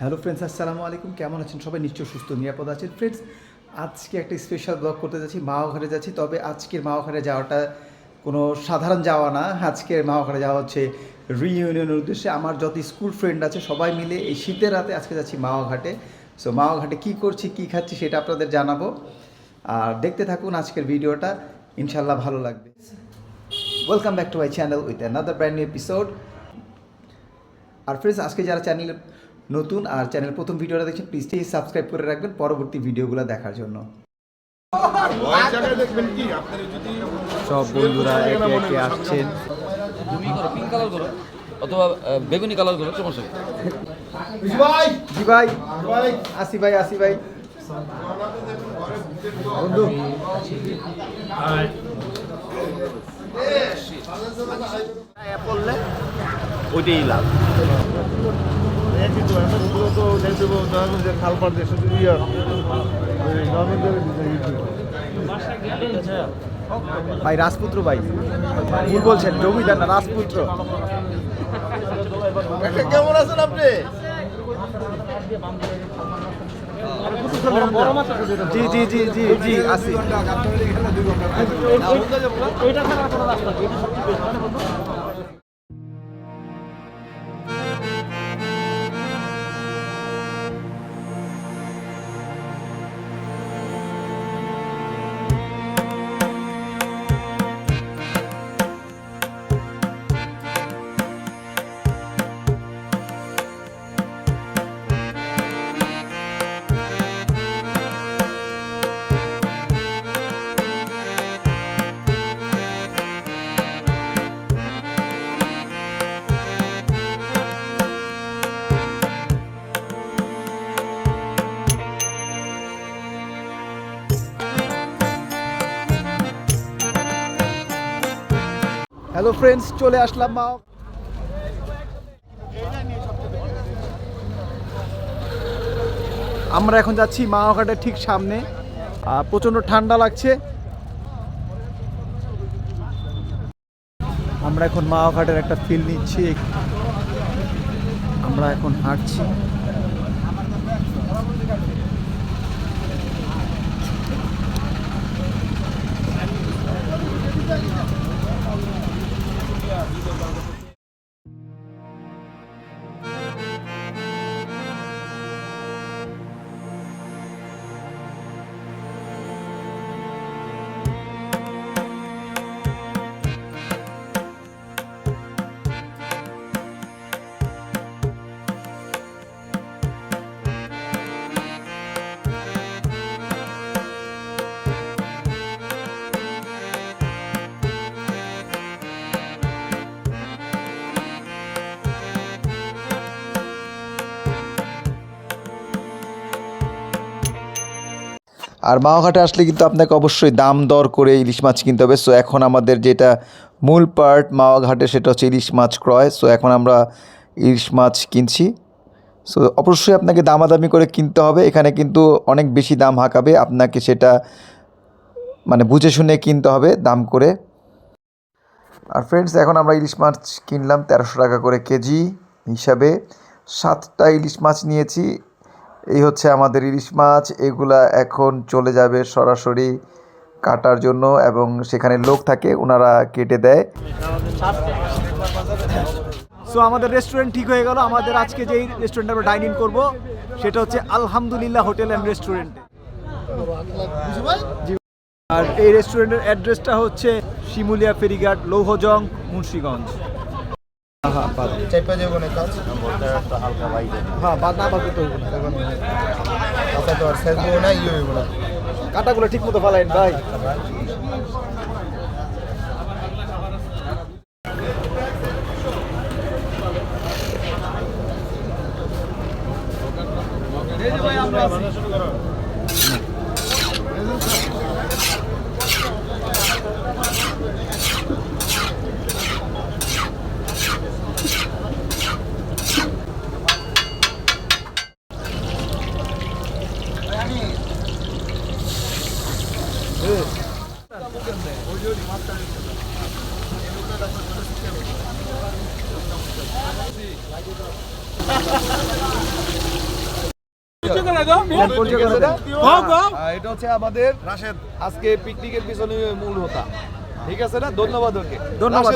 Hello friends আসসালামু আলাইকুম। কেমন আছেন সবাই? নিশ্চয় সুস্থ, নিরাপদ আছেন। ফ্রেন্ডস আজকে একটা স্পেশাল ব্লগ করতে যাচ্ছি মা মাওঘরে যাচ্ছি। তবে আজকের মাওঘরে যাওয়াটা কোনো সাধারণ যাওয়া না। আজকের মাওঘরে যাওয়া হচ্ছে রিইউনিয়নের উদ্দেশ্যে। আমার যত স্কুল ফ্রেন্ড আছে, সবাই মিলে এই শীতের রাতে আজকে যাচ্ছি মাওঘাটে। সো মাওঘাটে কী করছি, কী খাচ্ছি সেটা আপনাদের জানাব। আর দেখতে থাকুন আজকের ভিডিওটা। ইনশাল্লাহ ভালো লাগবে। Welcome back to my channel with another brand new episode R friends আজকে যারা চ্যানেল নতুন আর চ্যানেল প্রথম ভিডিওটা দেখছেন প্লিজ সাবস্ক্রাইব করে রাখবেন পরবর্তী ভিডিওগুলো দেখার জন্য। সব বন্ধুরা একে একে আসছেন। তুমি পিঙ্ক কালার করো? অথবা বেগুনি কালার করো? সমস্যা নেই জি ভাই আসি ভাই আসি ভাই বন্ধু ওইটাই লাভ। ভাই রাজপুত্র ভাই। ভুল বলছেন জমিদার না রাজপুত্র। কেমন আছেন আপনি? জি জি জি জি জি আসি। হ্যালো ফ্রেন্ডস চলে আসলাম মা। আমরা এখন যাচ্ছি মাওঘাটের ঠিক সামনে। প্রচণ্ড ঠান্ডা লাগছে। আমরা এখন মাওঘাটের একটা ফিল নিচ্ছি। আমরা এখন হাঁটছি। আর মাওঘাটে আসলে কিন্তু আপনাকে অবশ্যই দাম দর করে ইলিশ মাছ কিনতে হবে। সো এখন আমাদের যেটা মূল পার্ট মাওয়াঘাটে সেটা হচ্ছে ইলিশ মাছ ক্রয়। সো এখন আমরা ইলিশ মাছ কিনছি। সো অবশ্যই আপনাকে দামাদামি করে কিনতে হবে। এখানে কিন্তু অনেক বেশি দাম হাঁকাবে। আপনাকে সেটা মানে বুঝে শুনে কিনতে হবে দাম করে। আর ফ্রেন্ডস এখন আমরা ইলিশ মাছ কিনলাম তেরোশো টাকা করে কেজি হিসাবে। সাতটা ইলিশ মাছ নিয়েছি। এই হচ্ছে আমাদের ইলিশ মাছ। এগুলা এখন চলে যাবে সরাসরি কাটার জন্য এবং সেখানে লোক থাকে ওনারা কেটে দেয়। সো আমাদের রেস্টুরেন্ট ঠিক হয়ে গেল। আমাদের আজকে যেই রেস্টুরেন্টে আমরা ডাইনিং ইন করব, সেটা হচ্ছে আলহামদুলিল্লাহ হোটেল অ্যান্ড রেস্টুরেন্টে আর এই রেস্টুরেন্টের অ্যাড্রেসটা হচ্ছে শিমুলিয়া ফেরিঘাট, লৌহজং, মুন্সিগঞ্জ। হ্যাঁ বাদ চেপে দেব একটা হালকা ভাই হ্যাঁ বাদ না আচ্ছা, তো আর শেষ ঠিক মতো ফালাইন ভাই। আমরা শুরু করো এটা হচ্ছে আমাদের আজকে পিকনিকের পিছনে ঠিক আছে না ধন্যবাদ ওকে ধন্যবাদ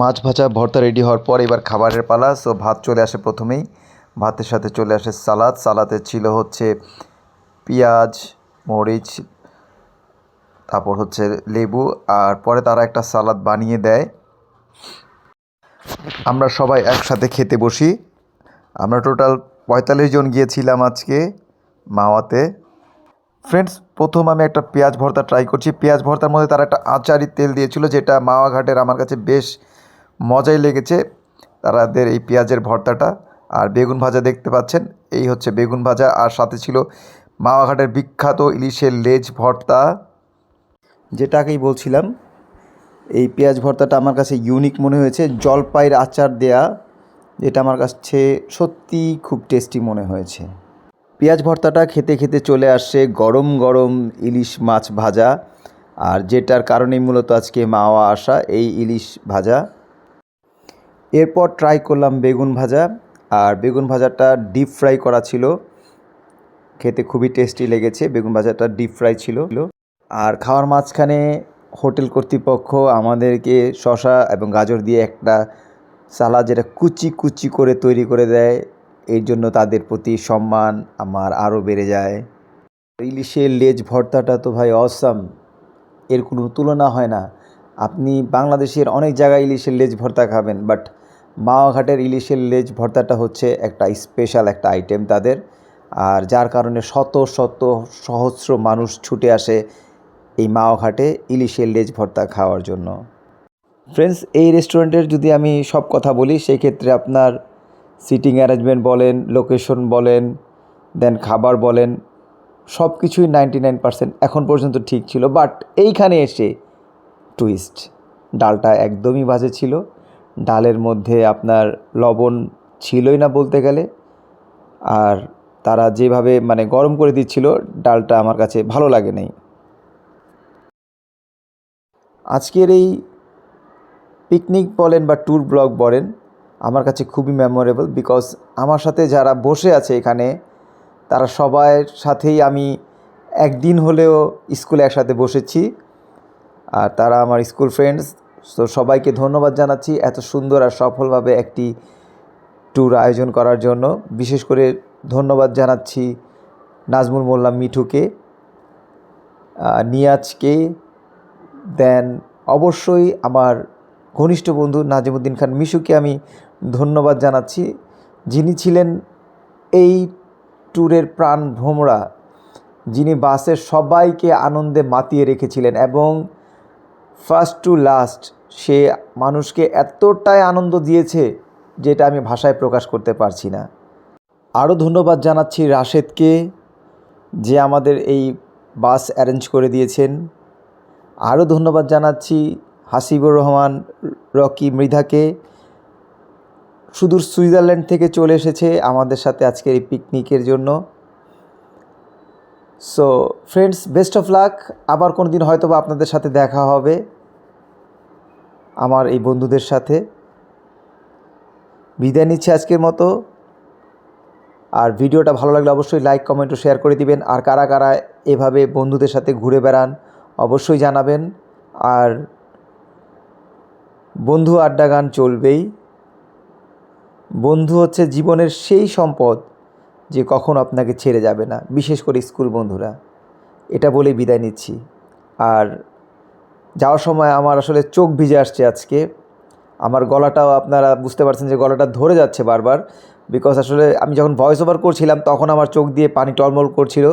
মাছ ভাজা, ভর্তা রেডি হওয়ার পর এবার খাবারের পালা। সো ভাত চলে আসে প্রথমেই। ভাতের সাথে চলে আসে সালাদ। সালাদে ছিল হচ্ছে পেঁয়াজ, মরিচ, তারপর হচ্ছে লেবু, আর পরে তারা একটা সালাদ বানিয়ে দেয়। আমরা সবাই একসাথে খেতে বসি। আমরা টোটাল পঁয়তাল্লিশ জন গিয়েছিলাম আজকে মাওয়াতে। ফ্রেন্ডস প্রথম আমি একটা পেঁয়াজ ভর্তা ট্রাই করছি। পেঁয়াজ ভর্তার মধ্যে তারা একটা আচারি তেল দিয়েছিল, যেটা মাওয়া ঘাটের আমার কাছে বেশ মজাই লেগেছে। তাদের এই পেঁয়াজের ভর্তাটা। আর বেগুন ভাজা দেখতে পাচ্ছেন, এই হচ্ছে বেগুন ভাজা। আর সাথে ছিল মাওয়া ঘাটের বিখ্যাত ইলিশের লেজ ভর্তা। যেটাকেই বলছিলাম, এই পেঁয়াজ ভর্তাটা আমার কাছে ইউনিক মনে হয়েছে। জলপাইয়ের আচার দেয়া যেটা আমার কাছে সত্যিই খুব টেস্টি মনে হয়েছে। পেঁয়াজ ভর্তাটা খেতে খেতে চলে আসছে গরম গরম ইলিশ মাছ ভাজা। আর যেটার কারণেই মূলত আজকে মাওয়া আসা, এই ইলিশ ভাজা। এরপর ট্রাই করলাম বেগুন ভাজা, আর বেগুন ভাজাটা ডিপ ফ্রাই করা ছিল। খেতে খুবই টেস্টি লেগেছে, বেগুন ভাজাটা ডিপ ফ্রাই ছিল। আর খাওয়ার মাঝখানে হোটেল কর্তৃপক্ষ আমাদেরকে শশা এবং গাজর দিয়ে একটা সালাদ যেটা কুচি কুচি করে তৈরি করে দেয়, এর জন্য তাদের প্রতি সম্মান আমার আরও বেড়ে যায়। ইলিশের লেজ ভর্তাটা তো ভাই অসাম এর কোনো তুলনা হয় না। আপনি বাংলাদেশের অনেক জায়গায় ইলিশের লেজ ভর্তা খাবেন বাট মাওয়াঘাটের ইলিশের লেজ ভর্তাটা হচ্ছে একটা স্পেশাল একটা আইটেম তাদের। আর যার কারণে শত শত সহস্র মানুষ ছুটে আসে এই মাওয়াঘাটে ইলিশের লেজ ভর্তা খাওয়ার জন্য। ফ্রেন্ডস এই রেস্টুরেন্টের যদি আমি সব কথা বলি সেই ক্ষেত্রে আপনার সিটিং অ্যারেঞ্জমেন্ট বলেন লোকেশন বলেন দেন খাবার বলেন সব কিছুই নাইনটি নাইন পার্সেন্ট এখন পর্যন্ত ঠিক ছিল। বাট এইখানে এসে টুইস্ট ডালটা একদমই বাজে ছিল। ডালের মধ্যে আপনার লবণ ছিলই না বলতে গেলে। আর তারা যেভাবে মানে গরম করে দিচ্ছিল, ডালটা আমার কাছে ভালো লাগে নাই আজকের এই পিকনিক বলেন বা ট্যুর ব্লগ বলেন, আমার কাছে খুবই মেমোরেবল বিকজ আমার সাথে যারা বসে আছে এখানে, তারা সবার সাথেই আমি একদিন হলেও স্কুলে একসাথে বসেছি। আর তারা আমার স্কুল ফ্রেন্ডস তো সবাইকে ধন্যবাদ জানাচ্ছি এত সুন্দর আর সফলভাবে একটি ট্যুর আয়োজন করার জন্য। বিশেষ করে ধন্যবাদ জানাচ্ছি নাজমুল মোল্লা মিঠুকে নিয়াজকে, দেন অবশ্যই আমার ঘনিষ্ঠ বন্ধু নাজিমুদ্দিন খান মিশুকে আমি ধন্যবাদ জানাচ্ছি, যিনি ছিলেন এই ট্যুরের প্রাণ ভ্রমরা, যিনি বাসের সবাইকে আনন্দে মাতিয়ে রেখেছিলেন এবং ফার্স্ট টু লাস্ট সে মানুষকে এতটাই আনন্দ দিয়েছে যেটা আমি ভাষায় প্রকাশ করতে পারছি না। আরও ধন্যবাদ জানাচ্ছি রাশেদকে যে আমাদের এই বাস অ্যারেঞ্জ করে দিয়েছেন। আরও ধন্যবাদ জানাচ্ছি হাসিবুর রহমান, রকি মৃধাকে। সুদূর সুইজারল্যান্ড থেকে চলে এসেছে আমাদের সাথে আজকের এই পিকনিকের জন্য। So friends best of luck আবার কোনো দিন হয়তো আপনাদের সাথে দেখা হবে। আমার এই বন্ধুদের সাথে। বিদায় নিচ্ছি আজকের মতো। আর ভিডিওটা ভালো লাগলে অবশ্যই লাইক কমেন্ট ও শেয়ার করে দিবেন। আর কারা কারা এভাবে বন্ধুদের সাথে ঘুরে বেড়ান, অবশ্যই জানাবেন। আর বন্ধু আড্ডা গান চলবেই। বন্ধু হচ্ছে জীবনের সেই সম্পদ যে কখনো আপনাকে ছেড়ে যাবে না, বিশেষ করে স্কুল বন্ধুরা। এটা বলেই বিদায় নিচ্ছি। আর যাওয়ার সময় আমার আসলে চোখ ভিজে আসছে আজকে। আমার গলাটাও আপনারা বুঝতে পারছেন যে গলাটা ধরে যাচ্ছে বারবার। বিকজ আসলে আমি যখন ভয়েস ওভার করছিলাম, তখন আমার চোখ দিয়ে পানি টলমল করছিল।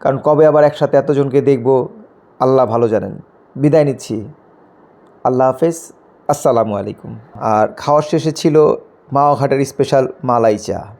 কারণ কবে আবার একসাথে এতজনকে দেখব, আল্লাহ ভালো জানেন। বিদায় নিচ্ছি। আল্লাহ হাফেজ। আসসালামু আলাইকুম। আর খাওয়ার শেষে ছিল মাওয়াঘাটের স্পেশাল মালাই চা।